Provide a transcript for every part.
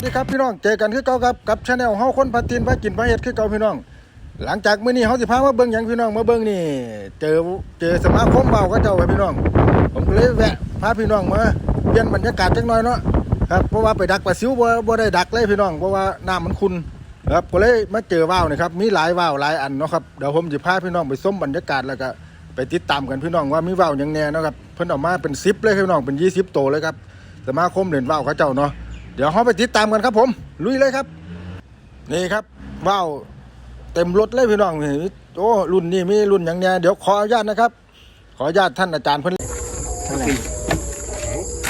สวัสดีครับพี่น้องเจอกันคือเก่าครับกับชาแนลเฮาคนพาตีนพากินพาเฮ็ดคือเก่าพี่น้อง หลังจากมื้อนี้เฮาสิพามาเบิ่งหยังพี่น้องมาเบิ่งนี่ เจอเจอสมาคมเบาก็เจ้าครับพี่น้อง ผมก็เลยแวะพาพี่น้องมาเปลี่ยนบรรยากาศจักหน่อยเนาะครับเพราะว่าไปดักปลาซิวบ่บ่ได้ดักเลยพี่น้องเพราะว่าน้ำมันขุ่นครับก็เลยมาเจอว่าวนี่ครับมีหลายว่าวหลายอันเนาะครับเดี๋ยวผมสิพาพี่น้องไปชมบรรยากาศแล้วก็ไปติดตามกันพี่น้องว่ามีว่าวยังแน่เนาะครับเพิ่นออกมาเป็น10เลยพี่น้องเป็น 20 โตวเลยครับสมาคมเล่นว่าวเขาเจ้าเนาะ เดี๋ยวเฮาไปติดตามกันครับผม ลุยเลยครับ นี่ครับว่าวเต็มรถเลยพี่น้องนี่โอ้รุ่นนี้มีรุ่นอย่างเนี้ยเดี๋ยวขออนุญาตนะครับ ขออนุญาตท่านอาจารย์เพิ่น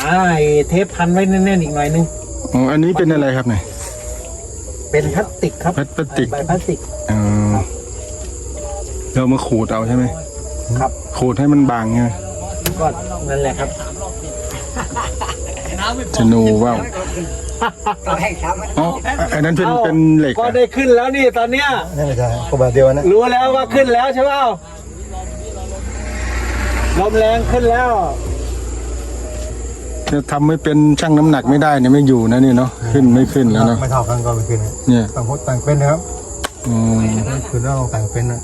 อ่าไอ้เทปพันไว้แน่นๆอีกหน่อยนึงอ๋ออันนี้เป็นอะไรครับเนี่ยเป็นพลาสติกครับพลาสติกใบพลาสติกอ๋อเรามาขูดเอาใช่ไหมครับขูดให้มันบางไงก็นั่นแหละครับ ชนูว่าวอ๋ออันนั้นเป็นเอ้าเป็นเหล็กก็อะได้ขึ้นแล้วนี่ตอนเนี้ยนี่ไม่ใช่ก็แบบเดียวนะรู้แล้วว่าขึ้นแล้วใช่เปล่าลมแรงขึ้นแล้ว จะทำไม่เป็นช่างน้ำหนักไม่ได้เนี่ยไม่อยู่นะนี่เนาะขึ้นไม่ขึ้นแล้วเนาะไม่เท่ากันก็ไม่คืนนะเนี่ยต่างคนต่างเป็นนะครับอืมคืนแล้วต่างเป็นนะ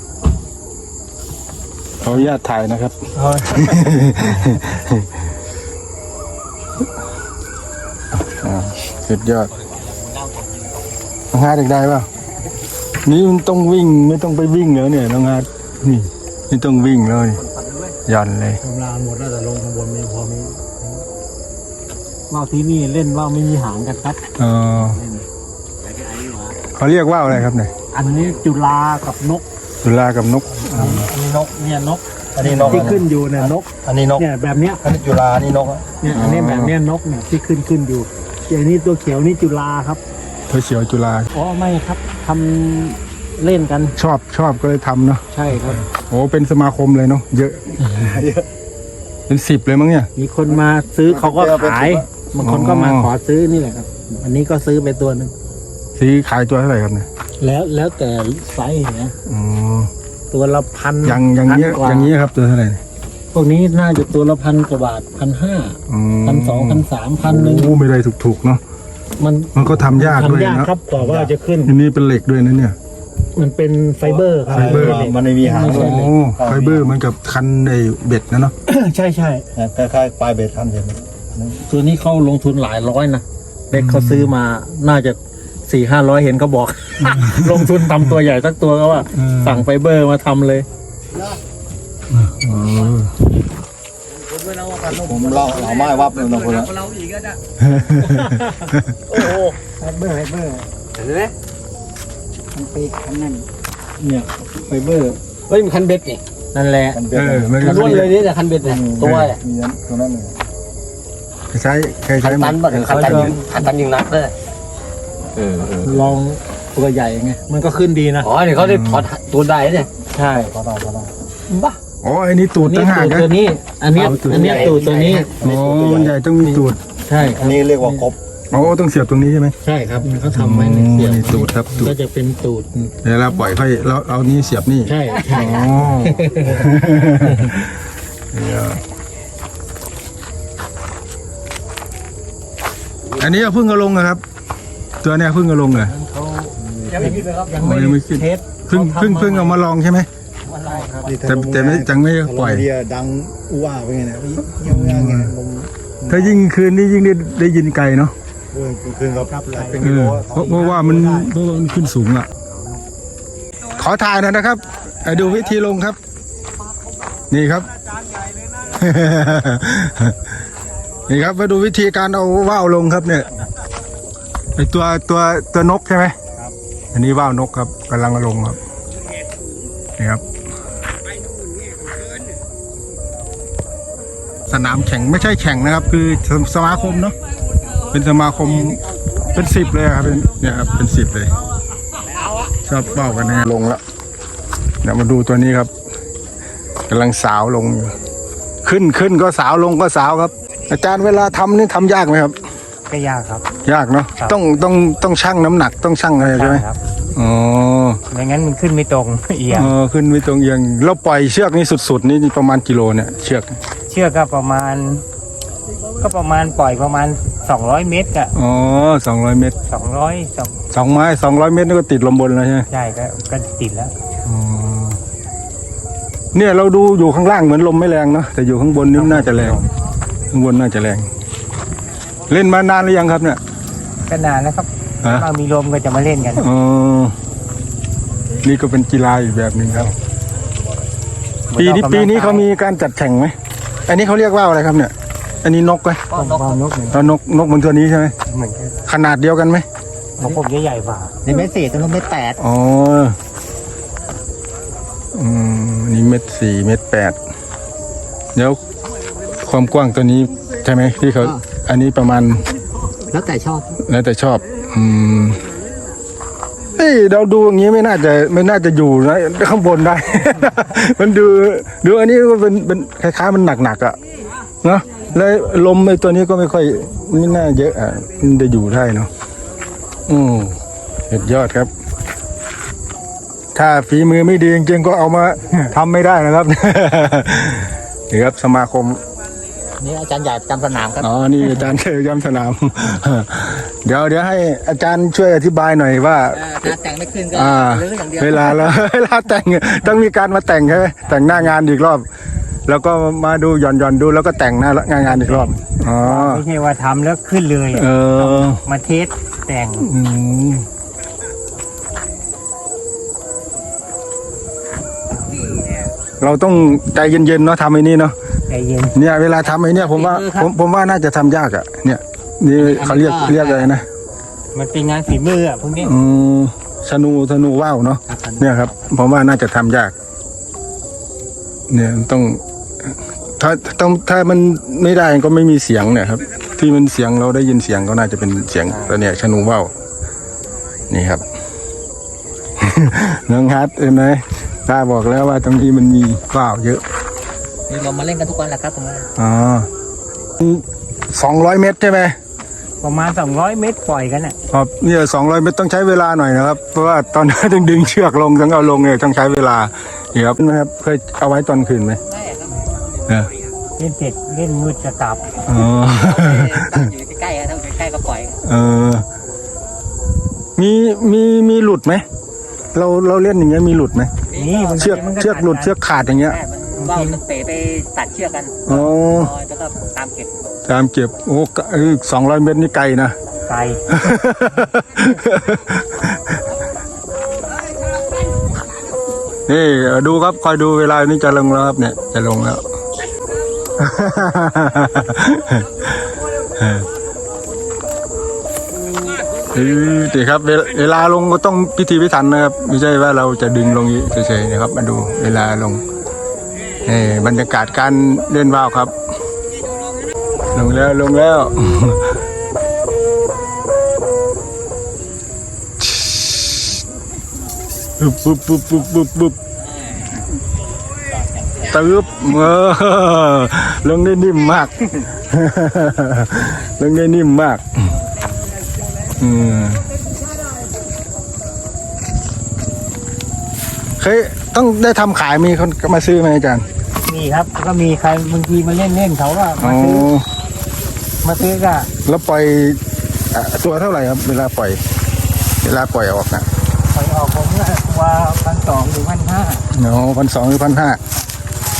ขออนุญาตถ่ายนะครับ เอา อ่าสุดยอดน้องฮาร์ดอยากได้ป่ะนี่มันต้องวิ่งไม่ต้องไปวิ่งแล้วเนี่ยน้องฮาร์ดนี่ไม่ต้องวิ่งเลยยันเลยเวลาหมดแล้วแต่ลงข้างบนมีพอมีว่าวที่นี่เล่นว่าวไม่มีหางกันครับเออเขาเรียกว่าวอะไรครับเนี่ยอันนี้จุฬากับนกตุลากับนกอันนี้นกเนี่ยนกอันนี้นกที่ขึ้นอยู่เนี่ยนกอันนี้นกเนี่ยแบบเนี้ยอันนี้จุฬาอันนี้นกอะเนี่ยอันนี้แบบเนี้ยนกเนี่ยที่ขึ้นขึ้นอยู่ อย่างนี้ตัวเขียวนี่จุฬาครับเธอเฉียวจุลาอ๋อไม่ครับทำเล่นกันชอบชอบก็เลยทำเนาะใช่ครับ โอ้เป็นสมาคมเลยเนาะเยอะ เป็นสิบเลยมั้งเนี่ย มีคนมาซื้อเขาก็ขายบางคนก็มาขอซื้อนี่แหละครับ อันนี้ก็ซื้อไปตัวหนึ่งซื้อขายตัวเท่าไหร่ครับเนี่ยแล้วแล้วแต่ไซส์นะอ๋อตัวละพันอย่างอย่างเงี้ยพักว่อย่างเงี้ยครับตัวเท่าไหร่เนี่ยพ วกนี้น่าจะตัวละพันกว่าบาทพันห้าอ๋อพันสองพันสามพันหนึ่งโอ้ไม่ได้ถูกๆเนาะมันมันก็ทำยากด้วยทำยากนะครับกว่าว่าจะขึ้นอันนี้เป็นเหล็กด้วยนะเนี่ย มันเป็นไฟเบอร์ครับไฟเบอร์มันไม่มีหางไม่เลใช่ยโอ้ไฟเบอร์เหมันกับคันในเบ็ดนะเนาะใช่ใช่คล้ายๆปลายเบ็ดทำเสร็จตัวนี้เขาลงทุนหลายร้อยนะเด็กเขาซื้อมาน่าจะสี่ห้าร้อยเห็นเขาบอก ลงทุนทำตัวใหญ่สักตัวก็ว่า สั่งไฟเบอร์มาทำเลย อ๋อผมเล่าเหล่าไม้วับเลยนะคนละโอ้โหไฟเบอร์ไฟเบอร์เห็นไหมมันปีกคันนั่นเนี่ยไฟเบอร์เฮ้ยมันคันเบ็ดนี่นั่นแหละมันเป็นเออมันล้วนเลยนี่แต่คันเบ็ดเนี่ยตัวเนี่ยมีนั้นตัวนั้นเลยใช้ใช้ใช้ตันบ่ถึงขันตันยิงขันตันยิงนักเลยเออเออลองตัวใหญ่ไงมันก็ขึ้นดีนะอ๋อเนี่ยเขาได้ถอดตัวได้เนี่ยใช่พอได้พอได้บ้า อ๋ออันนี้ตูดนี่ตั้งหากตูดนะตัวนี้ อันเนี้ยอันเนี้ยตูดตัวนี้ อ๋อมันใหญ่ต้องมีตูดใช่คอัรันบนี้เรียกว่ากบอ๋อต้องเสียบตรงนี้ใช่ไหมใช่ครับมันเขาทำไว้ในเสียบนี่ตูดครับตูดก็จะเป็นตูดเดี๋ยวเราปล่อยค่อยเราเอานี้เสียบนี่ใช่ใช่อ๋อเดี๋ยวอันนี้เพิ่งเอาลงนะครับ ตัวเนี้ยเพิ่งเอาลงเหรอ ยังไม่ขึ้นเลยครับยังอ๋อยังไม่ขึ้นเทสเพิ่งเพิ่งเพิ่งเอามาลองใช่ไหม แต่แต่ไม่จังไม่ปล่อย เดียดังอู้ว่าเป็นไงนะยังยังไงลมถ้ายิ่งคืนนี่ยิ่งได้ได้ยินไกลเนาะเออคืนเราเป็นเอกิโลอเพราะเพราะว่ามันเพราะว่ามันขึ้นสูงอะ ขอถ่ายหน่อยนะครับอะดูวิธีลงครับ นี่ครับ นี่ครับมาดูวิธีการเอาว่าวลงครับเนี่ยไอตัวตัวตัวนกใช่ไหมครับอันนี้ว่าวนกครับกำลังลงครับนี่ครับ นามแข่งไม่ใช่แข่งนะครับ คือสสมาคมเนาะเป็นสมาคมเป็นสิบเลยครับเป็นเนี่ยครับเป็นสิบเลยชอบเป้ากันนะลงแล้วเดี๋ยวมาดูตัวนี้ครับกำลังสาวลงอยู่ขึ้นขึ้นก็สาวลงก็สาวครับ อาจารย์เวลาทำนี่ทำยากไหมครับก็ยากครับ ยากเนาะต้องต้องต้องชั่งน้ำหนักต้องชั่งอะไรใช่ไหมครับอ๋อไม่งั้นมันขึ้นไม่ตรงเอียงเออขึ้นไม่ตรงเอียงเราปล่อยเชือกนี่สุดๆนี่ประมาณกิโลเนี่ยเชือกเชือกก็ประมาณ ก็ประมาณปล่อยประมาณ200เมตรอะอ๋อสองร้อยเมตร200สองสองไม้สองร้อยเมตรนี่ก็ติดลมบนแล้วใช่ไหมใช่ก็ก็ติดแล้ว อ๋อเนี่ยเราดูอยู่ข้างล่างเหมือนลมไม่แรงเนาะแต่อยู่ข้างบนนี่น่าจะแรง ข้างบนน่าจะแรง เล่นมานานหรือยังครับเนี่ยก็นานแล้วครับฮะ ถ้ามีลมก็จะมาเล่นกัน อ๋อนี่ก็เป็นกีฬาอีกแบบหนึ่งครับ ปีนี้ปีนี้เขามีการจัดแข่งไหม อันนี้เขาเรียกว่าอะไรครับเนี่ย อันนี้นกไหมก็นกนกเหมือนเอานกนกเหมือนตัวนี้ใช่ไหมเหมือนกันขนาดเดียวกันไหมของผมจะใหญ่กว่าในเม็ดสี่ตัวนู้นเม็ดแปดอ๋ออืมอันนี่เม็ดสี่เม็ดแปดเดี๋ยวความกว้างตัวนี้ใช่ไหมที่เขาอันนี้ประมาณแล้วแต่ชอบแล้วแต่ชอบ อืม เฮ้ยเราดูอย่างนี้ไม่น่าจะไม่น่าจะอยู่นะข้างบนได้ มันดูดูอันนี้มันเป็นเป็นคล้ายๆมันหนักๆอะเนาะแล้วลมไอ้ตัวนี้ก็ไม่ค่อยไม่น่าเยอะอะมันจะอยู่ได้เนาะอืมเด็ดยอดครับ ถ้าฝีมือไม่ดีจริงๆก็เอามาทำไม่ได้นะครับนี่ครับสมาคม นี่อาจารย์ใหญ่ประจำสนามครับ อ๋อ นี่อาจารย์เชยย้ำสนาม เดี๋ยวเดี๋ยวให้อาจารย์ช่วยอธิบายหน่อยว่าถ้าแต่งไม่ขึ้นก็อ่าลื้ออย่างเดียวเวลาแล้วเวลาแต่งต้องมีการมาแต่งใช่ไหมแต่งหน้างานอีกรอบ แล้วก็มาดูหย่อนหย่อนดูแล้วก็แต่งหน้างานงานอีกรอบ อ๋อ ไม่ใช่ว่าทำแล้วขึ้นเลยอะเออ มาเทสแต่งอืมเราต้องใจเย็นๆเนาะทำไอ้นี่เนาะ ใจเย็น เนี่ยเวลาทำไอ้เนี่ยผมว่าผมผมว่าน่าจะทำยากอะ เนี่ยนี่เขาเรียกเรียกอะไรนะมันเป็นงานฝีมืออะพวกนี้อืมธนูธนูว่าวเนาะเนี่ยครับ ผมว่าน่าจะทำยาก เนี่ยต้อง ถ้าต้องถ้ามันไม่ได้ก็ไม่มีเสียงเนี่ยครับ ที่มันเสียงเราได้ยินเสียงก็น่าจะเป็นเสียงตัวเนี่ยธนูว่าวนี่ครับ น้องฮัทเห็นไหมตาบอกแล้วว่าตรงนี้มันมีว่าวเยอะ มีลมมาเล่นกันทุกวันแหละครับตรงนี้อ๋อสองร้อยเมตรใช่ไหมประมาณ 200 เมตรปล่อยกันอะครับเนี่ยสองร้อยเมตรต้องใช้เวลาหน่อยนะครับ เพราะว่าตอนนั้นต้องดึงเชือกลงต้องเอาลงเนี่ยต้องใช้เวลานี่ครับนะครับเคยเอาไว้ตอนคืนไหมเออเล่นเสร็จเล่นมืดจะกลับอ๋ออยู่ใกล้ๆถ้าอยู่ใกล้ๆก็ปล่อยเออมีมีมีหลุดไหมเราเราเล่นอย่างเงี้ยมีหลุดไหมนี่บางเชือกทีมันก็เชือกหลุดเชือกขาดอย่างเงี้ย ใช่มันว่าวมันเป๋ไปตัดเชือกกันอ๋อลอยแล้วก็ตามเก็บตามเก็บโอ้สองร้อยเมตรนี่ไกลนะ ไกล นี่ดูครับคอยดูเวลานี้จะลงแล้วครับเนี่ย จะลงแล้วเออดีครับเวลเวลาลงก็ต้องพิธีพิถันนะครับ ไม่ใช่ว่าเราจะดึงลงเฉยๆนะครับ มาดูเวลาลง นี่บรรยากาศการเล่นว่าวครับ ลงแล้วลงแล้วปุ๊บปุ๊บปุ๊บปุ๊บปุ๊บปุ๊บตึ๊บเออลงได้นิ่มมาก ลงได้นิ่มมากอืมเคยต้องได้ทำขายมีคนมาซื้อไหมอาจารย์ นี่ครับ ก็มีใครบางทีมาเล่นเล่นๆเขาก็อ๋อมาซื้อมาซื้อก็แล้วปล่อยอะตัวเท่าไหร่ครับ เวลาปล่อย เวลาปล่อยออกนะปล่อยออกผมก็ตัวพันสองหรือพันห้าอ๋อพันสองหรือพันห้า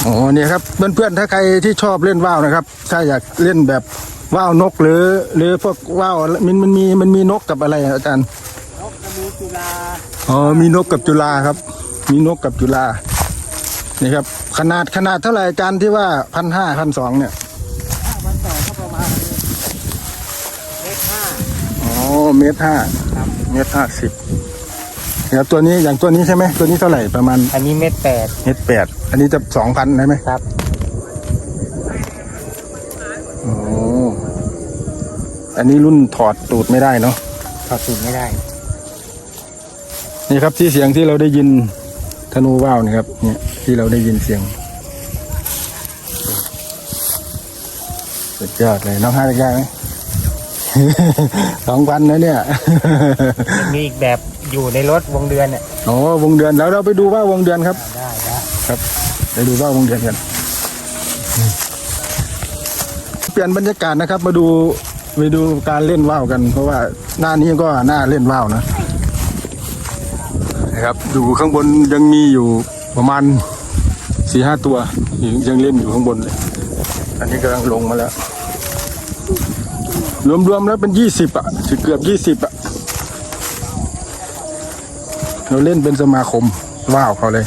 อ๋อเนี่ยครับเพื่อนๆถ้าใครที่ชอบเล่นว่าวนะครับ ถ้าอยากเล่นแบบว่าวนกหรือ หรือพวกว่าวมันมันมีมันมีนกกับอะไรอะอาจารย์ นกกระมูจุฬาอ๋อมีนกกับจุฬาครับ มีนกกับจุฬา นี่ครับ ขนาดขนาดเท่าไหร่อาจารย์ที่ว่าพันห้าพันสองเนี่ยพันสองก็ประมาณเมตรห้าอ๋อเมตรห้าครับเมตรห้าสิบครับตัวนี้อย่างตัวนี้ใช่ไหมตัวนี้เท่าไหร่ประมาณ อันนี้เมตรแปดเมตรแปดอันนี้จะสองพันใช่ไหมครับโอ้อันนี้รุ่นถอดตูดไม่ได้เนาะถอดสูตรไม่ได้ นี่ครับที่เสียงที่เราได้ยินธนูว่าวนี่ครับเนี่ย ที่เราได้ยินเสียงสุดยอดเลยน้องห้าได้ไหม สองพันนะเนี่ย มีอีกแบบอยู่ในรถวงเดือนเนี่ยโอ้วงเดือนแล้วเราไปดูว่าวงเดือนครับ ได้ได้ครับไปดูว่าวงเดือนกันปลี่ยนบรรยากาศนะครับ มาดูไปดูการเล่นว่าวกัน เพราะว่าหน้านี้ก็หน้าเล่นว่าวนะนะครับ ดูข้างบนยังมีอยู่ประมาณ สี่ห้าตัวยังยังเล่นอยู่ข้างบนเลย อันนี้กำลังลงมาแล้ว รวมๆแล้วเป็นยี่สิบอะถึงเกือบยี่สิบอะ เราเล่นเป็นสมาคมว่าวเขาเลย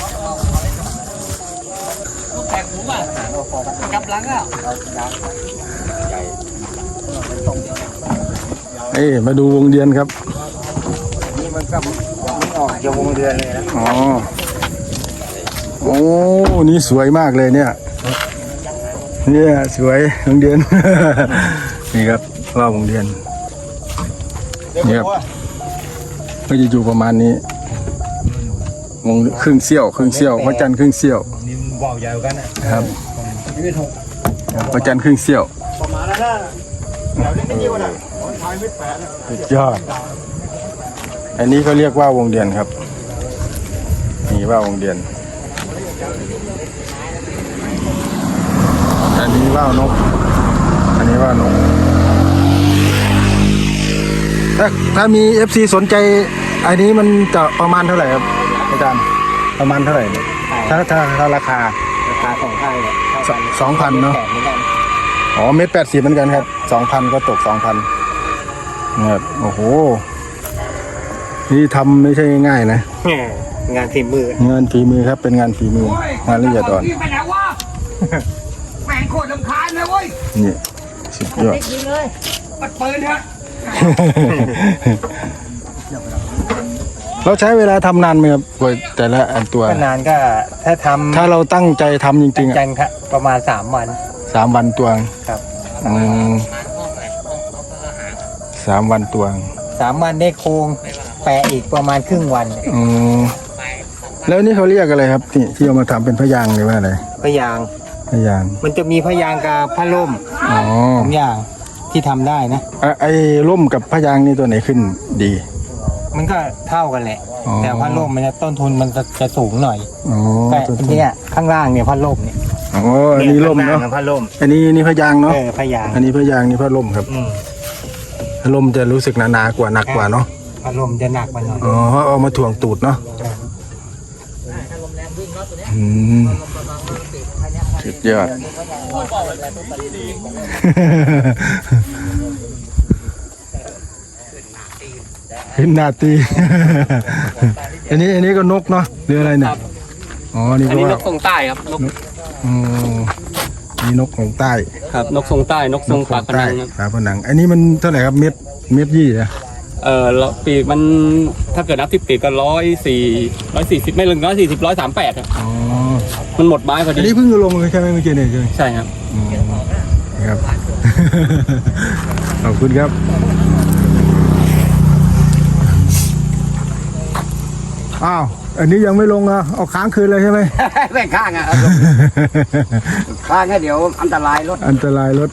แตกหูป่ะกลับหลังอะเอ้ยมาดูวงเดือนครับ นี่มันก็ไม่ออกจากวงเดือนเลยนะ อ๋อ โอ้นี่สวยมากเลยเนี่ย เนี่ยสวยวงเดือน นี่ครับว่าวงเดือน นี่ครับก็จะอยู่ประมาณนี้วงครึ่งเสี้ยวครึ่งเสี้ยวพระจันทร์ครึ่งเสี้ยวนี่ว่าวใหญ่กันนะครับพระจันทร์ครึ่งเสี้ยวประมาณนั้นนะเดี๋ยวนี้ไม่เยอะนะถ่ายไม่แปดนะสุดยอด อันนี้เขาเรียกว่าวงเดือนครับ นี่ว่าวงเดือน อันนี้ว่าวนก อันนี้ว่านก ถ้าถ้ามี FC สนใจ อันนี้มันจะประมาณเท่าไหร่ครับอาจารย์ประมาณเท่าไหร่เนี่ยถ้าถ้าถ้าราคาราคาสองพันเลยสองพันเนาะแปดเหมือนกันอ๋อเม็ดแปดสิบเหมือนกันครับสองพันก็ตกสองพันนะครับโอ้โห นี่ทำไม่ใช่ง่ายๆนะ งานฝีมืองานฝีมือครับเป็นงานฝีมืองานละเอียดอ่อน งโคตรลำคาญเลยเว้ยนี่สุดยอดปัดปืนเถอะเราใช้เวลาทำนานไหมครับกว่าแต่ละอันตัว ก็นานก็ถ้าทำถ้าเราตั้งใจทำจริงๆจัอะงครับประมาณสามวันสามวันตัวครับอืมสามวันตัวสามวันได้โครงแปะอีกประมาณครึ่งวันอืมแล้วนี่เขาเรียกอะไรครับที่ที่เอามาทำเป็นพยางค์หรือว่าอะไรพยางค์ พยางค์มันจะมีพยางค์กับพระล่มอ๋อสองอย่างที่ทำได้นะ อะไอ้ร่มกับพยางค์นี่ตัวไหนขึ้นดี มันก็เท่ากันแหละ อ๋อ แต่พัดลมมันจะต้นทุนมันจะจะสูงหน่อยอ๋อแต่ตัวอันเนี้ยข้างล่างเนี่ยพัดลมเนี่ยอ๋ออันนี้ร่มเนาะข้งล่งพัดลมอันนี้นี่พยางค์เนาะเออพยางค์อันนี้พยางค์นี่พัดลมครับอืมพัดลมจะรู้สึกหนาๆกว่าหนักกว่าเนาะพัดลมจะหนักกว่าหน่อย อ๋อเอามาถ่วงตูดเนาะอืม สุดยอดขึ้นหนาตี อันนี้อันนี้ก็นกเนาะหรืออะไรเนี่ย อ๋อ นี่อันก็นี้นว่ากทรงใต้ครับนกอ๋อนี่นกของใต้ครับ นกทรงใต้ นกทรงขปาอกงกระใต้ดังครับฝาผนัง อันนี้มันเท่าไหร่ครับเม็ดเม็ดยี่อะเออแล้วปีกมันถ้าเกิดนับสิบปีกก็ร้อยสี่ร้อยสี่สิบไม่ลึงร้อยสี่สิบร้อยสามแปดอ๋อ มันหมดไม้พออันดีนี้เพิ่งลงเลยใช่ไหมเมื่อกี้เนี่ยใช่ไหมใช่ครับครับ ขอบคุณครับ อ้าว อันนี้ยังไม่ลงอะเอาค้างคืนเลยใช่ไหม แม่งข้างอะข้างให้เดี๋ยวอันตรายรถอันตรายรถ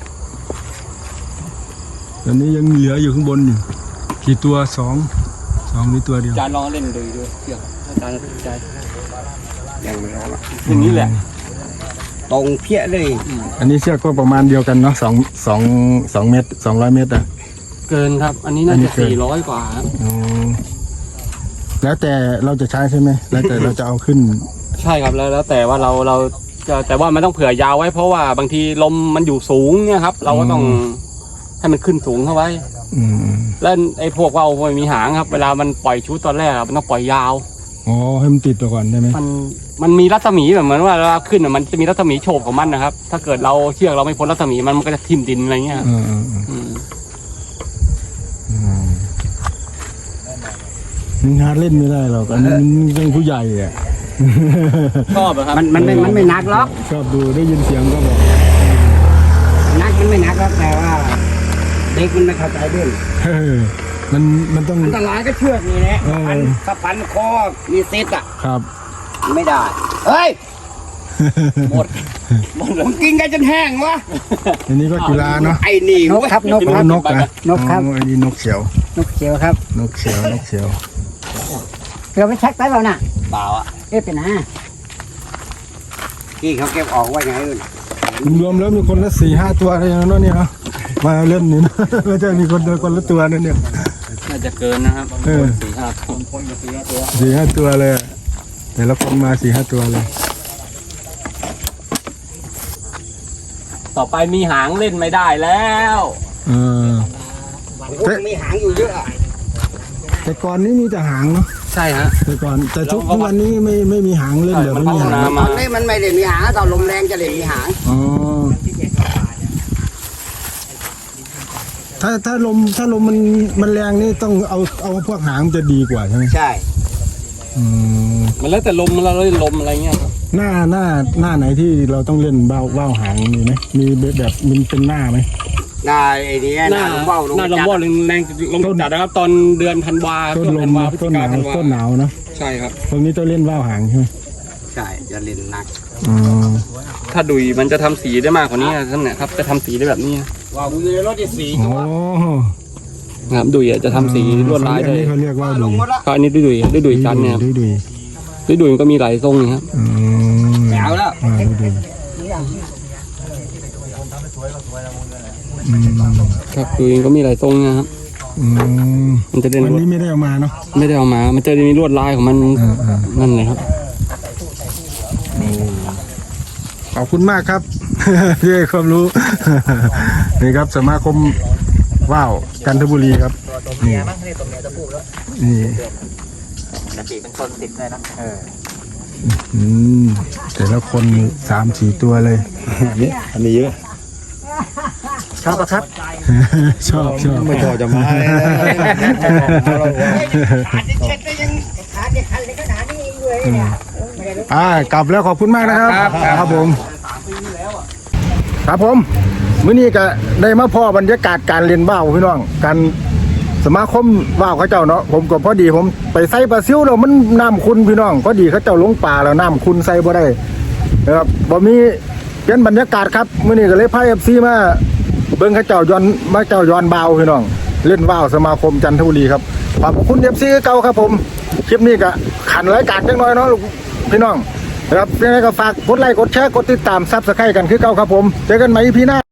ตอนนี้ยังเหลืออยู่ข้างบนอยู่กี่ตัวสอง สองหรือตัวเดียวอาจารย์ลองเล่นดูดูเชือก อาจารย์สนใจอย่างนี้แหละ ตรงเพี้ยเลย อันนี้เชือกก็ประมาณเดียวกันเนาะสองสองสองเมตรสองร้อยเมตรอะ เกินครับ อันนี้น่าอันนี้จะเกิน สี่ร้อยกว่าครับอืมแล้วแต่เราจะใช้ใช่ไหมแล้วแต่เราจะเอาขึ้น ใช่ครับแล้วแล้วแต่ว่าเราเราจะแต่ว่ามันต้องเผื่อยาวไว้ เพราะว่าบางทีลมมันอยู่สูงเนี่ยครับ เราก็ต้องอืม ให้มันขึ้นสูงเข้าไว้ อืมแล้วไอ้พวกว่าวมันมีหางครับ เวลามันปล่อยชุดตอนแรกอะมันต้องปล่อยยาว อ๋อให้มันติดตัวก่อนใช่ไหมมันมันมีรัศมีแบบเหมือนว่าเวลาขึ้นอะมันจะมีรัศมีโฉบของมันนะครับ ถ้าเกิดเราเชือกเราไม่พ้นรัศมีมันมันก็จะทิ่มดินอะไรเงี้ยอืมอืมอืมอืมอืมมันงานเล่นไม่ได้หรอกอันนี้มันเป็นผู้ใหญ่อะ ชอบอะครับมันมันไม่มันไม่หนักหรอกชอบดูได้ยินเสียงก็บอกนักมันไม่หนักหรอกแต่ว่า เด็กมันไม่เข้าใจเรื่อง เออ มันมันต้อง อันตรายก็เชือกนี่แหละเออ พันถ้าพันคอมีซิดอะ ครับ ไม่ได้ เฮ้ย หมด หมดมึงกินกันจนแห้งวะ อันนี้ก็กีฬาเนาะไอ้นี่นกครับนกโอ้ครับ นกนะนกครับอ๋ออันนี้นกเขียวนกเขียวครับ นกเขียวนกเขียว เราไปเช็คไปเปล่าน่ะ เปล่าอะเอ๊ะเป็นไงที่เขาเก็บออกไว้ไงอื่นรวมๆแล้วมีคนละสี่ห้าตัวอะไรอย่างนั้นเนอะเนี่ยเนาะ มาเล่นนี่นะ ไม่ใช่มีคนเดียวคนละตัวนั่นเนี่ย น่าจะเกินนะครับเออ สี่ห้าคนสี่ห้าตัวเลยอะแต่ละคนมาสี่ห้าตัวเลย ต่อไปมีหางเล่นไม่ได้แล้วเออ โอ้ยมีหางอยู่เยอะอะแต่ก่อนนี้มีแต่หางเนาะใช่ฮะ แต่ก่อนแต่ทุกทุกวันนี้ไม่ไม่มีหางเล่นใช่เดี๋ยวมันไม่พัมีฒหางนาตมาอนนี้มันไม่ได้มีหางตอนลมแรงจะเล่นมีหางอ๋อ ถ้าถ้าลมถ้าลมมันมันแรงนี่ต้องเอาเอาพวกหางมันจะดีกว่าใช่ไหมใช่ อืมมันแล้วแต่ลมเราเล่นลมอะไรเงี้ยครับหน้าหน้าหน้าไหนที่เราต้องเล่นเบ้าเบ้าหางมีไหมมีแบบมันเป็นหน้าไหมหน้าไอ้นี่หหน้าน้าลมเบ้าลมหน้าลมจัดว่าวแรงลงจัดนะครับ ตอนเดือนธันวาต้นช่วงลธัมนวาพฤศต้จินหาวกานธันวาต้นหนาวเนาะใช่ครับ ตรงนี้ต้องเล่นว่าวหางใช่ไหมใช่จะเล่นหนัก อ๋อถ้าดุยมันจะทำสีได้มากกว่านี้ท่านเนี่ยครับจะทำสีได้แบบนี้นะ ว่ากูอยู่ในรถที่สี่โอ้ครับดุยอะจะทำสีลวดลายอันได้นี้เขาเรียกว่าลดุงยหมดละก็อันนี้ดุยดุยดุยดุยจันทร์เนี่ยครับดุยดุยดุยดุยมันก็มีหลายทรงนะครับอืมแเอาแล้วอ่าดุยดุยอืมครับดุยมันก็มีหลายทรงนะครับอืมมันจะเล่นวันลวดนี้ไม่ได้เอามาเนาะไม่ได้เอามา มันจะมีลวดลายของมันอ่าอ่านั่นเลยครับ ขอบคุณมากครับที่ให้ความรู้ นี่ครับสมาคมว่าวจันทบุรีครับนี่นี่เป็นคนติดเลยนะอืมแต่ละคนนี่สามสี่ตัวเลยอันนี้เยอะชอบปะครับ ชอบชอบไม่พอจะมาเลยเช็ดได้ยังขาดคันเลยขนาดนี้เลยเนี่ยอ่ากลับแล้วขอบคุณมากนะครับ ครับผม ครับผม มื้อนี้ก็ได้มาพ่อบรรยากาศการเรียนว่าวพี่น้องการสมาคมว่าวเขาเจ้าเนาะผมก็พอดีผมไปใส่ปลาซิวแล้วมันน้ำคุณพี่น้องพอดีเขาเจ้าลงป่าแล้วน้ำคุณใส่บ่ได้นะครับบ่มีเป็นบรรยากาศครับมื้อนี้ก็เลยพา FC มาเบิ่งเขาเจ้าย้อนมาเจ้าย้อนบ่าวพี่น้อง เล่นว่าวสมาคมจันทบุรีครับขอบคุณ FC เก่าครับผมคลิปนี้ก็ขันรายการจังน้อยเนาะพี่น้องนะครับยังไงก็ฝากกดไลค์กดแชร์กดติดตามซับสไครต์กันคือเก่าครับผมเจอกันใหม่พี่หน้า